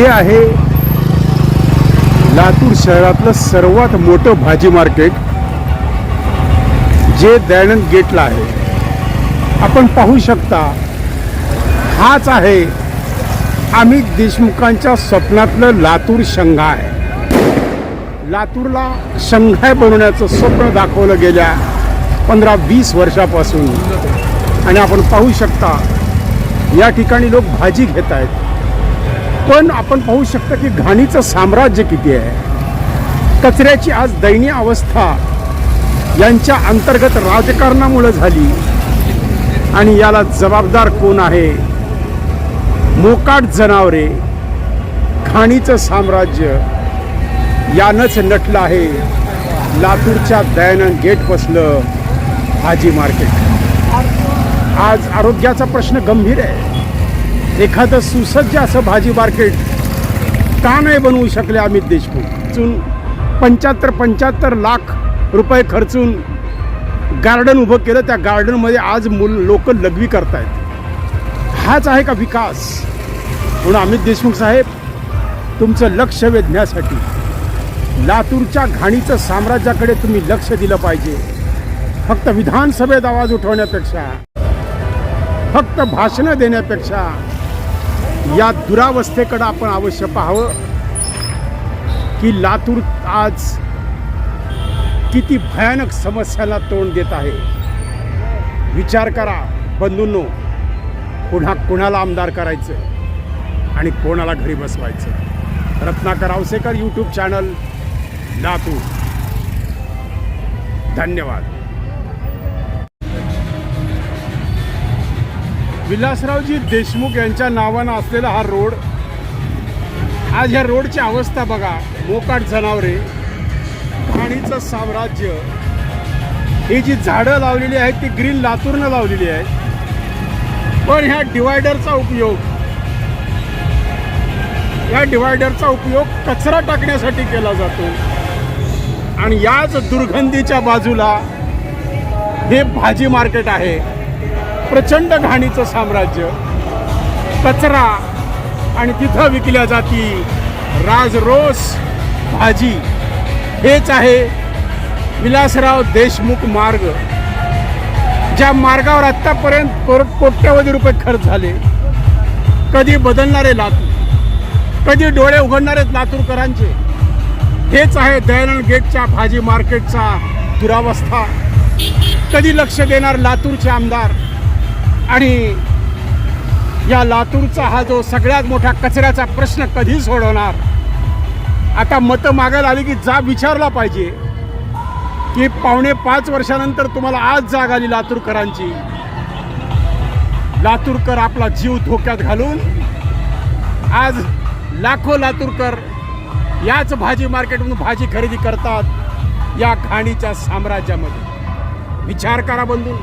हे आहे लातूर शहरातलं सर्वात मोठं भाजी मार्केट जे दयानंद गेटला आहे. आपण पाहू शकता हाच आहे अमित देशमुखांच्या स्वप्नातलं लातूर शंघाय. लातूरला शंघाय बनवण्याचं स्वप्न दाखवलं गेल्या पंधरा वीस वर्षापासून. आणि आपण पाहू शकता या ठिकाणी लोक भाजी घेत आहेत पण आपण पाहू शकता की घाणीचं साम्राज्य किती आहे. कचऱ्याची आज दयनीय अवस्था यांच्या अंतर्गत राजकारणामुळं झाली. आणि याला जबाबदार कोण आहे? मोकाट जनावरे घाणीचं साम्राज्य यानंच नटलं आहे. लातूरच्या दयानंद गेट बसलं भाजी मार्केट. आज आरोग्याचा प्रश्न गंभीर आहे. एखादं सुसज्ज असं भाजी मार्केट का नाही बनवू शकले अमित देशमुख? चून पंच्याहत्तर पंच्याहत्तर लाख रुपये खर्चून गार्डन उभं केलं. त्या गार्डनमध्ये आज मुल लोक लघवी करतायत. हाच आहे का विकास? म्हणून अमित देशमुख साहेब तुमचं लक्ष वेधण्यासाठी लातूरच्या घाणीचं साम्राज्याकडे तुम्ही लक्ष दिलं पाहिजे. फक्त विधानसभेत आवाज उठवण्यापेक्षा फक्त भाषणं देण्यापेक्षा या दुरावस्थेकडं आपण अवश्य पाहावं की लातूर आज किती भयानक समस्यांना तोंड देत आहे. विचार करा बंधूंनो पुन्हा कुणाला आमदार करायचं आणि कोणाला घरी बसवायचं. Ratnakar Avasekar YouTube channel Latur. धन्यवाद. विलासरावजी देशमुख यांच्या नावानं असलेला हा रोड आज ह्या रोडची अवस्था बघा मोकाट जनावरे घाणीचं साम्राज्य ही जी झाडं लावलेली आहेत ती ग्रीन लातूरनं लावलेली आहेत. पण ह्या डिवायडरचा उपयोग या डिवायडरचा उपयोग कचरा टाकण्यासाठी केला जातो. आणि याच दुर्गंधीच्या बाजूला हे भाजी मार्केट आहे. प्रचंड घाणीचं साम्राज्य कचरा आणि तिथं विकल्या जाती राजरोस भाजी. हेच आहे विलासराव देशमुख मार्ग ज्या मार्गावर आत्तापर्यंत कोर कोट्यवधी रुपये खर्च झाले. कधी बदलणारे लातूर कधी डोळे उघडणारे लातूरकरांचे. हेच आहे दयानंद गेटच्या भाजी मार्केटचा दुरावस्था. कधी लक्ष देणार लातूरचे आमदार आणि या लातूरचा हा जो सगळ्यात मोठा कचऱ्याचा प्रश्न कधी सोडवणार. आता मतं मागायला आली की जाब विचारला पाहिजे. की पावणे पाच वर्षानंतर तुम्हाला आज जाग आली लातूरकरांची. लातूरकर आपला जीव धोक्यात घालून आज लाखो लातूरकर याच भाजी मार्केटमधून भाजी खरेदी करतात या घाणीच्या साम्राज्यामध्ये. विचार करा बंधू.